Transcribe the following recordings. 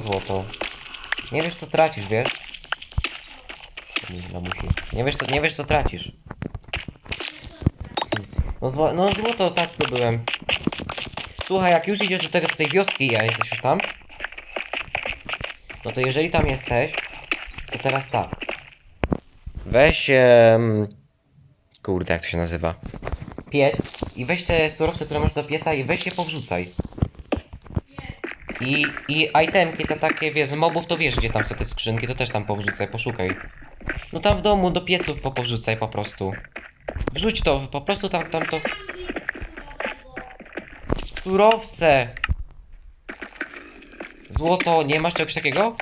złoto. Nie wiesz co tracisz, wiesz? Nie, wiesz co, nie wiesz co tracisz. No, zło, no złoto tak zdobyłem. Słuchaj, jak już idziesz do tego, do tej wioski, a jesteś już tam? No to jeżeli tam jesteś, to teraz tak. Weź... em, Kurde, jak to się nazywa? Piec i weź te surowce, które masz do pieca i weź je powrzucaj. I, I itemki te takie, wiesz, z mobów to wiesz gdzie tam są te skrzynki, to też tam powrzucaj, poszukaj. No tam w domu do pieców po powrzucaj po prostu. Wrzuć to, po prostu tam, tam to... Surowce! Złoto, nie masz czegoś takiego?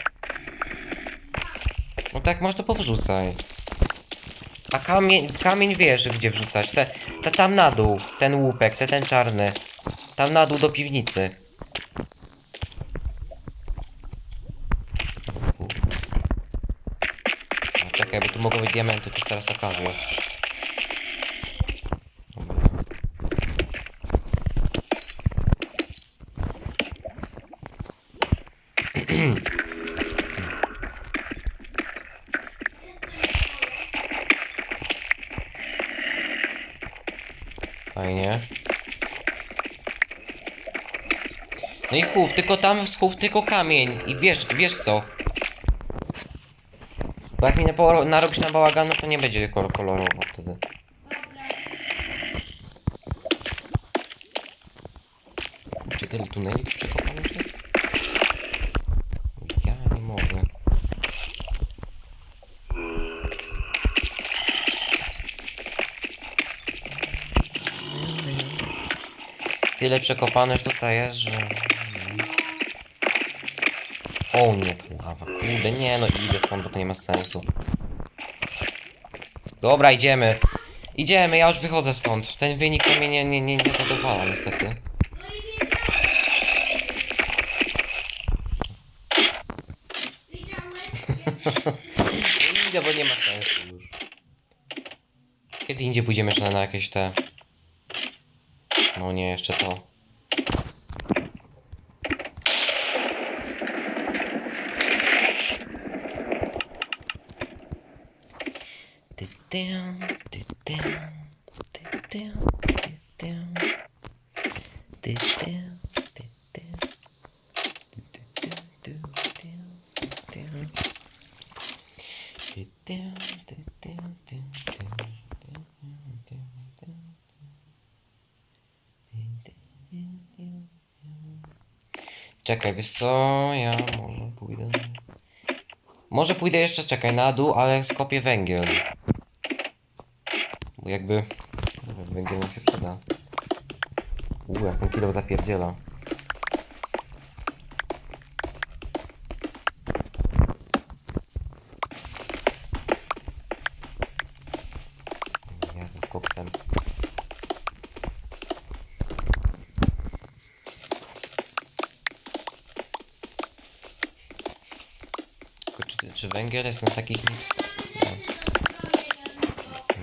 No tak masz to powrzucaj. A kamień, kamień wiesz gdzie wrzucać. Te, te tam na dół, ten łupek, te, ten czarny. Tam na dół do piwnicy. A czekaj, bo tu mogą być diamenty, to okazja. Dobra. Fajnie. No i chów, tylko tam schów tylko kamień. I wiesz, wiesz co? Bo jak mi napo- narobisz na bałagan, no to nie będzie kolor kolorowo wtedy. Czy ten tunelik przekopany jest? Ja nie mogę. Tyle przekopane tutaj jest, że... O nie, lawa, kurde, nie no idę stąd, bo to nie ma sensu. Dobra, idziemy. Idziemy, ja już wychodzę stąd. Ten wynik to mnie nie, nie, nie, nie zadowala niestety. Nie idę, bo nie ma sensu już. Kiedy indziej pójdziemy jeszcze na jakieś te... No nie, jeszcze to. Ty, tym, ty, tym, ty, tym, ty, tym. Ty, tym, ty, tym. Ty, ty, ty, ty, ty, tym. Ty, tym, ty, tym, ty, tym, ty, tym, tym. Czekaj, wiesz co? Ja może pójdę. Może pójdę jeszcze, czekaj, na dół, ale skopię węgiel. Jakby... Węgiel nam się przyda. Uuu, jak ten kilo zapierdziela. Ja ze. Tylko czy, czy węgiel jest na takich...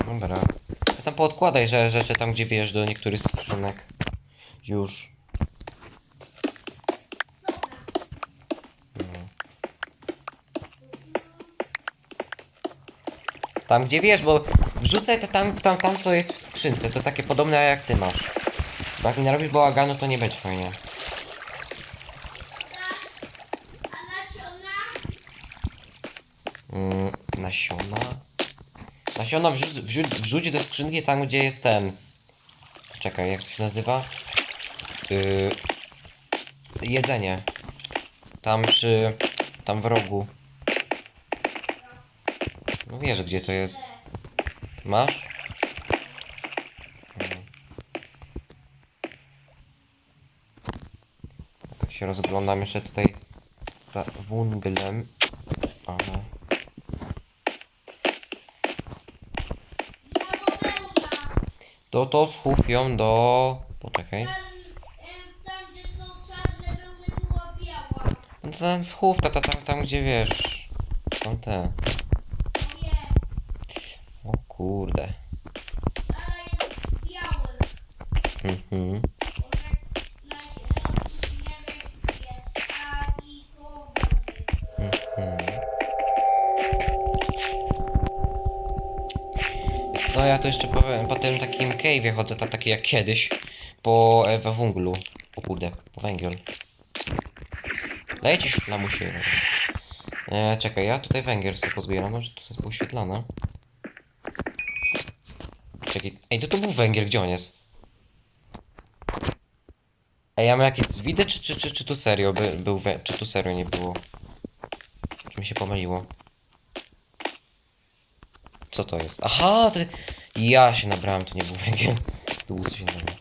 No. Dobra. Tam poodkładaj że rzeczy tam, gdzie wiesz, do niektórych skrzynek. Już. No. Tam, gdzie wiesz, bo wrzucaj to tam, tam, tam, co jest w skrzynce. To takie podobne, jak ty masz. Bo jak mi narobisz bałaganu, to nie będzie fajnie. Mm, nasiona. Nasiona wrzuć, wrzuć, wrzuć do skrzynki tam, gdzie jest ten. Czekaj, jak to się nazywa? Yy, jedzenie. Tam przy. Tam w rogu. No wiesz, gdzie to jest. Masz? Mm. Tak się rozglądam jeszcze tutaj za wunglem. Aha. To to schów ją do... Poczekaj. No to tam schów, ta, ta, tam, tam gdzie wiesz. Są te. O kurde. Tu jeszcze po, po tym takim cave'ie chodzę, tak taki jak kiedyś. Po e, we węglu. O kurde, po węgiel. Lecisz, lamusie. E, czekaj, ja tutaj węgiel sobie pozbieram, może to jest poświetlane. Czekaj, ej, to tu był węgiel, gdzie on jest? Ej, ja mam jakieś widy, czy, czy, czy, czy tu serio by, był czy tu serio nie było? Czy mi się pomyliło? Co to jest? Aha, to... Ja się nabrałem, to nie był węgiel. Tu łusy się nabrał.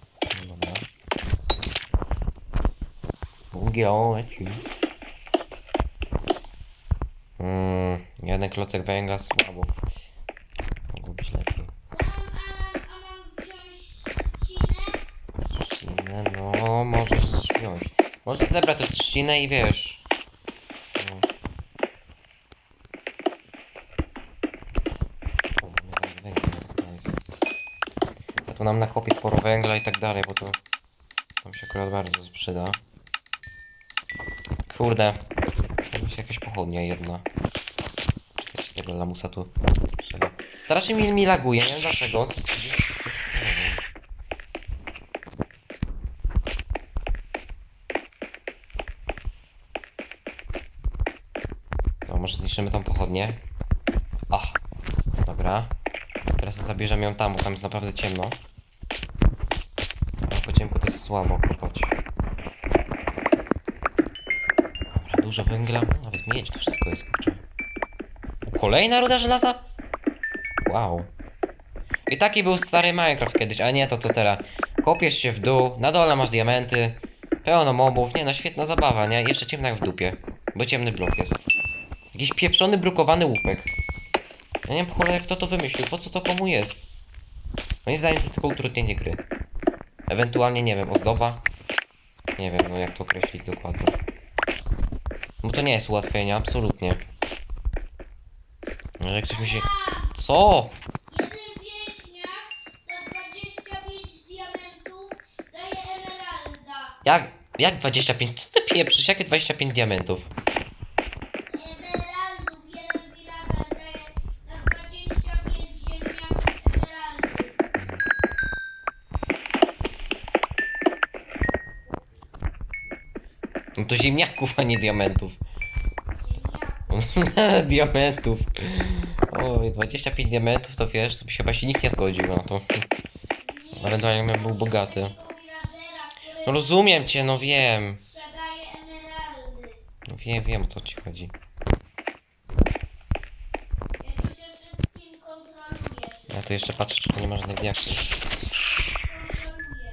No jeden klocek węgla słabo. Mogło być lepiej. Trzcinę? No możesz wziąć. Możesz zebrać tę trzcinę i wiesz. No. O, mamy zaraz węgiel, nice. Tu nam nakopię sporo węgla i tak dalej, bo to nam się akurat bardzo przyda. Kurde. Jakby się jakaś pochodnia jedna. Czekajcie, tego lamusa tu trzeba. Strasznie mi, mi laguje, nie wiem dlaczego. Co, co, co. No, może zniszczymy tą pochodnię. Ach, dobra. Teraz zabierzemy ją tam, bo tam jest naprawdę ciemno. A po ciemku to jest słabo kopać. Dobra, dużo węgla. Nawet miedź, to wszystko jest kurczę. Kolejna ruda żelaza? Wow. I taki był stary Minecraft kiedyś, a nie to co teraz. Kopiesz się w dół, na dole masz diamenty, pełno mobów, nie no świetna zabawa, nie? Jeszcze ciemno jak w dupie, bo ciemny blok jest. Jakiś pieprzony, brukowany łupek. Ja nie wiem po cholerę kto to wymyślił, po co to komu jest? Moim zdaniem to jest tylko utrudnienie gry. Ewentualnie, nie wiem, ozdoba. Nie wiem, no jak to określić dokładnie. Bo to nie jest ułatwienie, absolutnie. Może ktoś mi się... Co? Jeden wieśniak za 25 diamentów daje emeralda. Jak, jak 25? Co ty pieprzysz? Jakie 25 diamentów? No to ziemniaków, a nie diamentów. Diamentów. Oj, 25 diamentów to wiesz, to by się chyba się nikt nie zgodził na to. Nie, Ewentualnie bym był bogaty. No rozumiem cię, no wiem. No wiem, wiem o co ci chodzi. Ja tu jeszcze patrzę, czy tu nie ma żadnych diaksów. Kontroluję.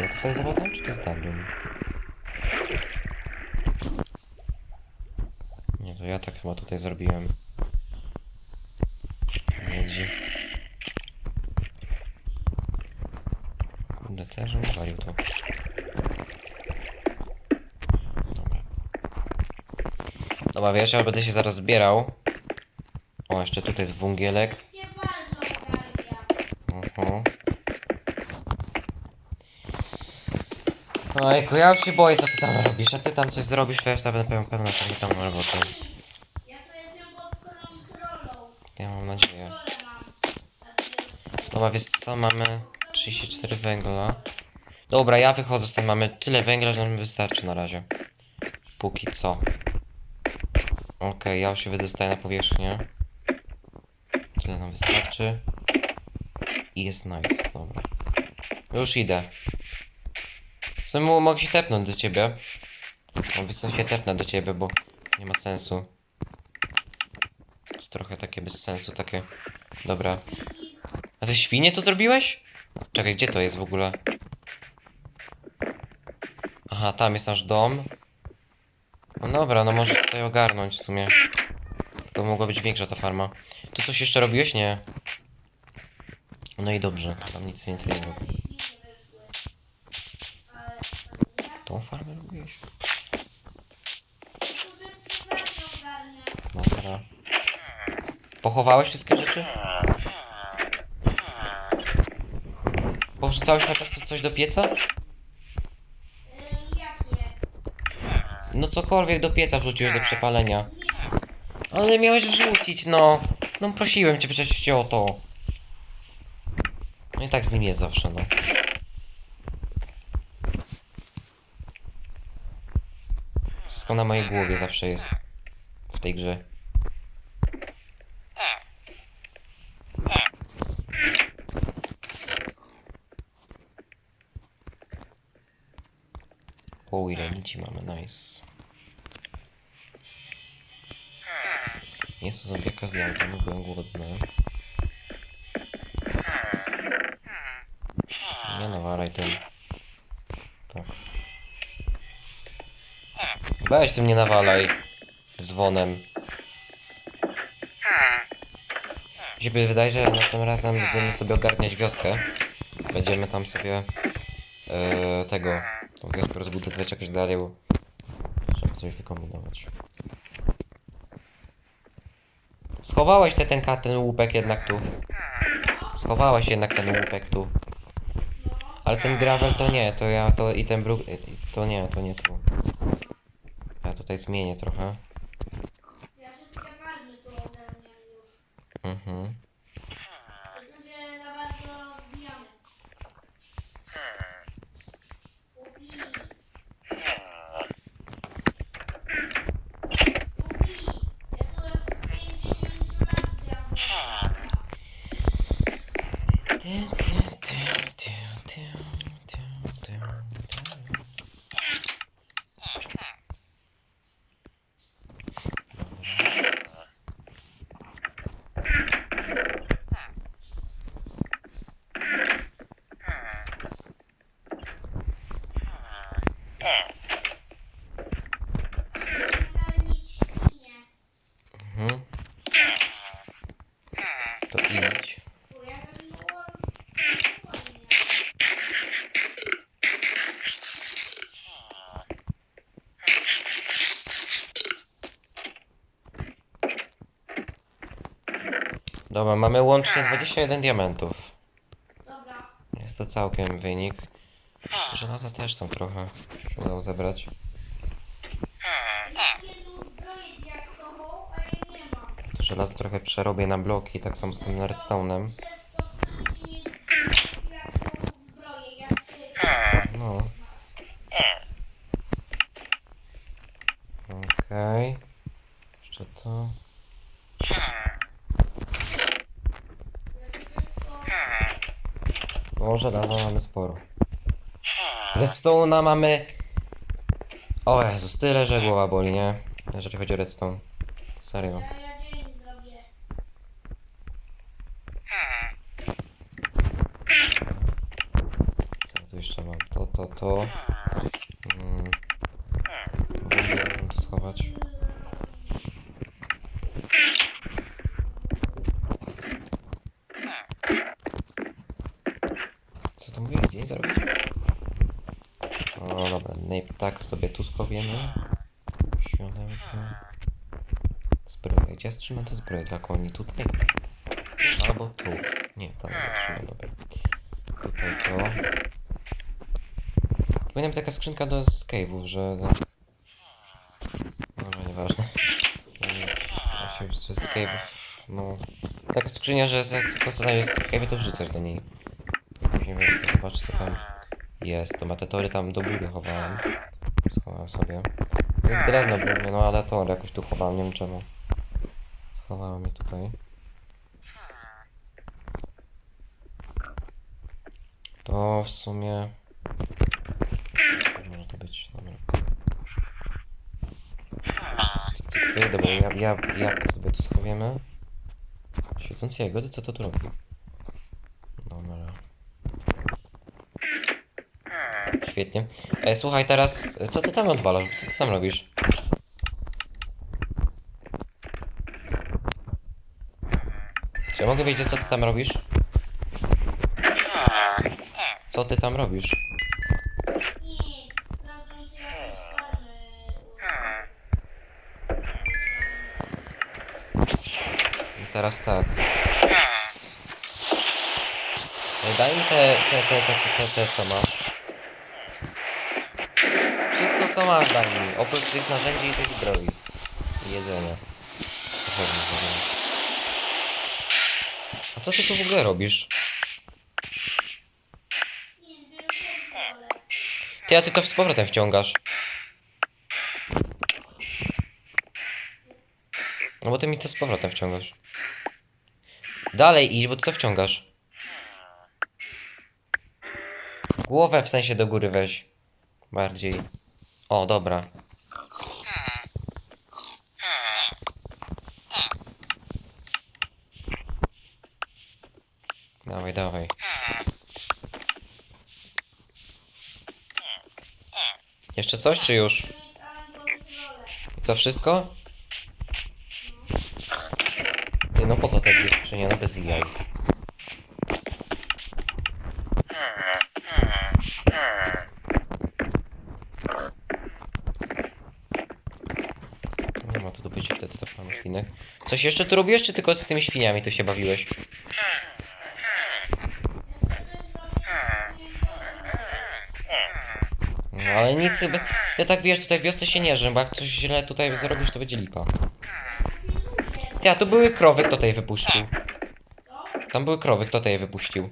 Ja tutaj zobaczę, czy to jest Dublin. Nie, to ja tak chyba tutaj zrobiłem. Miedzi. Kurde, też wywalił to. Dobra. Dobra, wiesz, ja będę się zaraz zbierał. O, jeszcze tutaj jest wągielek. Daria. Mhm. Ojku, ja już się boję, co ty tam robisz. Jak ty tam coś zrobisz, to ja już będę pełen pewna, że nie tam roboty. Ja to jestem pod kontrolą. Ja mam nadzieję. Kontrolę mam. Znaczy, Dobra, wiesz co, mamy 34 węgla. Dobra, ja wychodzę z tym, mamy tyle węgla, że nam wystarczy na razie. Póki co. Okej, ja już się wydostaję na powierzchnię. Tyle nam wystarczy. I jest nice, dobra. Już idę. Mo- mogę się tepnąć do ciebie. No, wiesz co, się tepnę do ciebie, bo nie ma sensu. Jest trochę takie bez sensu, takie... Dobra. A te świnie to zrobiłeś? Czekaj, gdzie to jest w ogóle? Aha, tam jest nasz dom. No dobra, no może tutaj ogarnąć w sumie. To mogła być większa ta farma. Tu coś jeszcze robiłeś? Nie. No i dobrze, tam nic więcej nie ja Tą farmę robiłeś? Dobra. Pochowałeś wszystkie rzeczy? Na przykład coś do pieca? No cokolwiek do pieca wrzuciłeś do przepalenia. Ale miałeś wrzucić, no. No prosiłem cię przecież o to. No i tak z nim jest zawsze, no. Wszystko na mojej głowie zawsze jest w tej grze. Ile nici mamy, nice. To zombiaka zjadłem, bo byłem głodny. Nie nawalaj tym. Tak. Weź tym nie nawalaj. Dzwonem. Mi się wydaje, że następnym razem będziemy sobie ogarniać wioskę. Będziemy tam sobie e, tego, tą wioskę rozbudowywać jakoś dalej, bo trzeba coś wykombinować. Schowałeś te, ten, ten łupek jednak tu. Schowałeś jednak ten łupek tu. Ale ten gravel to nie, to ja to i ten bruk... To nie, to nie tu. Ja tutaj zmienię trochę. Ja wszystkie farmy tu ogarniam już. Mhm. Tylko się za bardzo rozbijamy. Upi. Upi. Ja tu od 50 lat gram w Minecrafta. Ogarnić świnie. Mhm. To idź. Bo ja bym było ładnie. Dobra, mamy łącznie 21 diamentów. Dobra. Jest to całkiem wynik. Żelaza też tam trochę udało zebrać. Nie mam. To żelazo trochę przerobię na bloki, tak samo z tym redstone'em. Przez to chcecie mieć diaktową zbroję, jak ty. No. Okej. Jeszcze to. O, żelaza mamy sporo. Redstone'a mamy... O Jezus, tyle, że głowa boli, nie? Jeżeli chodzi o redstone. Serio. Ja, ja dzień zrobię. Co tu jeszcze mam? To, to, to. Mm. Mogę to schować. Co to mówię? Dzień zrobić? O dobra, nej, tak sobie tu schowiemy. Siodełko. Zbroję. Gdzie ja trzymam te zbroje dla koni? Tutaj? Albo tu. Nie, tam nie trzymam, dobra. Tutaj to. Powinna taka skrzynka do escape'ów, że... Dobra, nieważne. Mm, Właśnie z escape'ów, no... Taka skrzynia, że to co znajdziesz z escape'ie, to wrzucasz do niej. Później więcej zobacz co tam jest. To matetory tam do góry chowałem. Schowałem sobie. Jest drewno głównie, no ale to jakoś tu chowałem, nie wiem czemu. Schowałem je tutaj. To w sumie... Może to być, dobra. Cyk, cyk, dobra, ja, ja, jabłko sobie tu schowiemy. Świecące jagody, co to tu robi? Dobra. Świetnie. E, słuchaj, teraz, co ty tam odwalasz? Co ty tam robisz? Czy ja mogę wiedzieć, co ty tam robisz? Co ty tam robisz? Teraz tak. E, Daj mi te, te, te, te, te, te, te co masz. Co masz dla? Oprócz tych narzędzi i tych broni. I jedzenia. A co ty tu w ogóle robisz? Ty, a ty to z powrotem wciągasz. No bo ty mi to z powrotem wciągasz. Dalej idź, bo ty to wciągasz. Głowę w sensie do góry weź. Bardziej. O, dobra. Dawaj, dawaj. Jeszcze coś, czy już? Co, wszystko? Nie, no po co te skrzynie? No bez jaj. Nie ma tu do bycia wtedy tak mamy świnek. Coś jeszcze tu robiłeś, czy tylko z tymi świniami tu się bawiłeś? No ale nic chyba... Ty tak wiesz, tutaj w wiosce się nie żem, bo jak coś źle tutaj zrobisz, to będzie lipa. Ty, a tu były krowy, kto tutaj wypuścił? Tam były krowy, kto je wypuścił?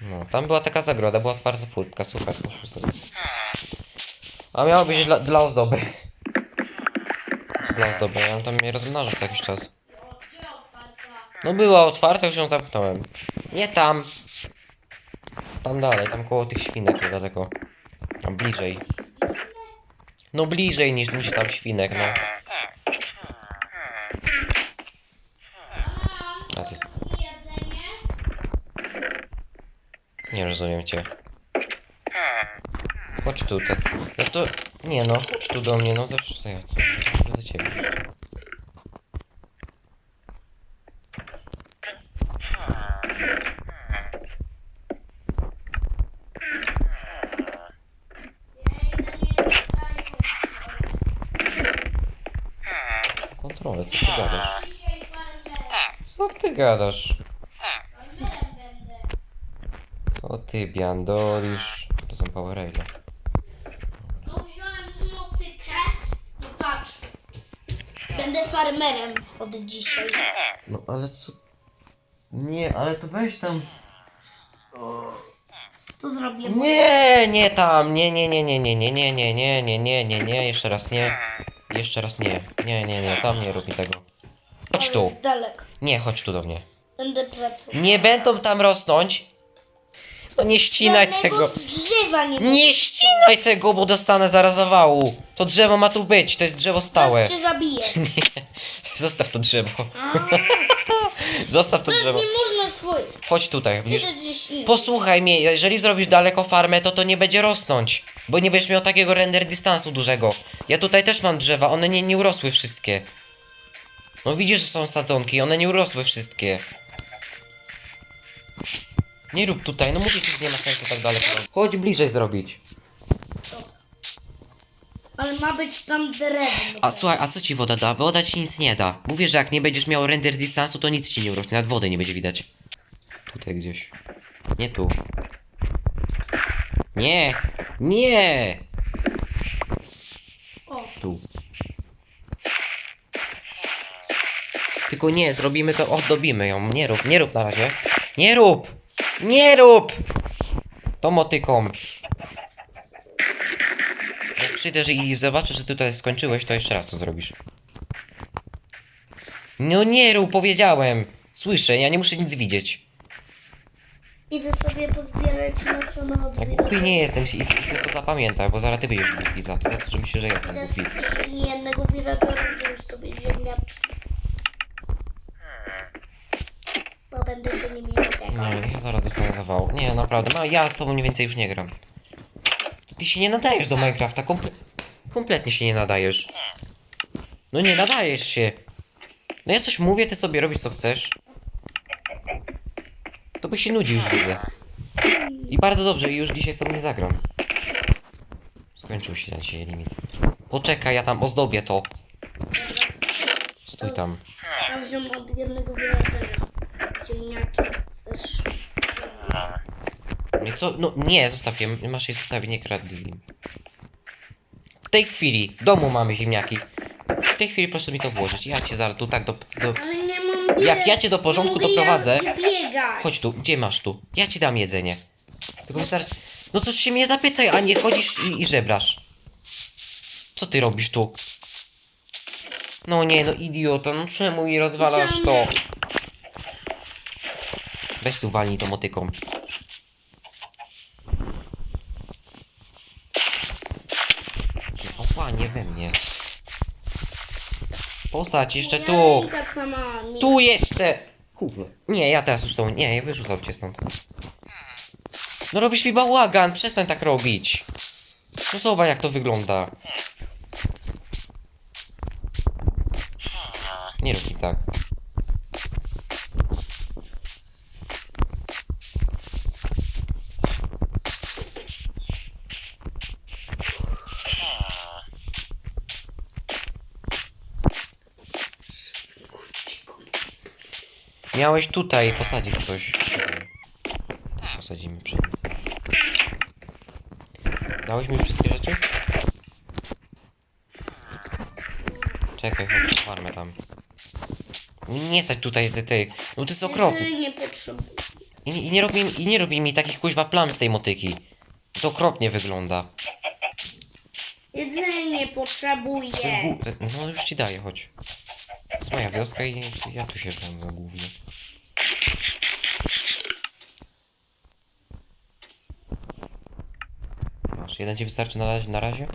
No, tam była taka zagroda, była otwarta furtka, super, proszę sobie. A miało być dla, dla ozdoby. Dla ozdoby, ja tam mnie rozmnażał co jakiś czas. No była otwarta, już ją zamknąłem. Nie tam. Tam dalej, tam koło tych świnek niedaleko. Tam bliżej. No bliżej niż, niż tam świnek, no. A. Nie rozumiem cię. Chodź tu, tak. No to... Nie no, chodź tu do mnie, no to co ja co? do ciebie. Kontrolę, co ty gadasz? Co ty gadasz? Co ty biandolisz? To są power raile. No wziąłem motykę. No patrz. Będę farmerem od dzisiaj. No ale co? Nie, ale to weź tam. To zrobię. Nie, nie tam, nie, nie, nie, nie, nie, nie, nie, nie, nie, nie, nie, nie, nie, jeszcze raz nie. Jeszcze raz nie. Nie, nie, nie, tam nie rób mi tego. Chodź tu. Daleko. Nie, chodź tu do mnie. Będę pracował. Nie będą tam rosnąć. No nie ścinaj Żadnego tego. drzewa nie Nie ścinaj tego, bo dostanę zaraz zawału. To drzewo ma tu być, to jest drzewo stałe. Cię zabiję. Nie, zostaw to drzewo. Zostaw to drzewo. nie można swoich. Chodź tutaj. bliż- Idę gdzieś indziej. Posłuchaj mnie, jeżeli zrobisz daleko farmę, to to nie będzie rosnąć. Bo nie będziesz miał takiego render dystansu dużego. Ja tutaj też mam drzewa, one nie, nie urosły wszystkie. No widzisz, że są sadzonki, one nie urosły wszystkie. Nie rób tutaj, no mówię ci, że nie ma sensu tak daleko. Chodź bliżej zrobić. Ale ma być tam drewno. A słuchaj, a co ci woda da? Woda ci nic nie da. Mówię, że jak nie będziesz miał render dystansu, to nic ci nie urośnie, nawet wody nie będzie widać. Tutaj gdzieś. Nie tu. Nie! Nie! O, Tu. Tylko nie, zrobimy to, ozdobimy ją. Nie rób, nie rób na razie. Nie rób! Nie rób! To motyką. Że i zobaczę, że tutaj skończyłeś, to jeszcze raz to zrobisz. No nie rób, powiedziałem. Słyszę, ja nie muszę nic widzieć. idę sobie pozbierać od Jak wielu. głupi nie jestem i, sobie to zapamiętaj, bo zaraz ty będziesz głupi za to, za to, że myślisz, że jestem Idę głupi. z skrzyni jednego wiradora wziąć sobie ziemniaczki. Bo będę się nimi opiekał. Nie, ja zaraz dostanę zawału. Nie, naprawdę, no, ja z tobą mniej więcej już nie gram. Ty się nie nadajesz do Minecrafta, komple kompletnie się nie nadajesz. No nie nadajesz się. No ja coś mówię, ty sobie robisz co chcesz. To by się nudził już widzę. I bardzo dobrze, już dzisiaj z tobą nie zagram. Skończył się na dzisiaj limit. Poczekaj, ja tam ozdobię to. Stój tam. Wziąłem od jednego wiradora ziemniaki. Nie, co? No nie, zostaw je, masz je zostawić, nie kradnij im. W tej chwili, w domu mamy ziemniaki. W tej chwili proszę mi to włożyć, ja cię zaraz tu tak do... do... Ale nie mam bieg. Jak ja cię do porządku Mogę doprowadzę... ja biegać. Chodź tu, gdzie masz tu? Ja ci dam jedzenie. Tylko wystarczy... No to się mnie zapytaj, a nie chodzisz i, i żebrasz. Co ty robisz tu? No nie, no idioto, no czemu mi rozwalasz to? Weź tu walnij tą motyką. Nie we mnie. Posadź jeszcze tu. ręka sama mi... Tu jeszcze! Kurwa. Nie, ja teraz już tą. Nie, ja wyrzucam cię stąd. No robisz mi bałagan, przestań tak robić. No zobacz jak to wygląda. Nie rób mi tak. Miałeś tutaj posadzić coś. Posadzimy pszenicę. Dałeś mi wszystkie rzeczy? Czekaj, chodź, farmę tam. Nie stać tutaj ty, ty. No to jest okropne. nie potrzebuję. I, i, nie robi, I nie robi mi takich kuźwa plam z tej motyki. To okropnie wygląda. Jedzenie To potrzebuję. jest gó- no już ci daję, chodź. To jest moja wioska i ja tu się tam głównie. Masz, jeden ci wystarczy na razie? Na razie?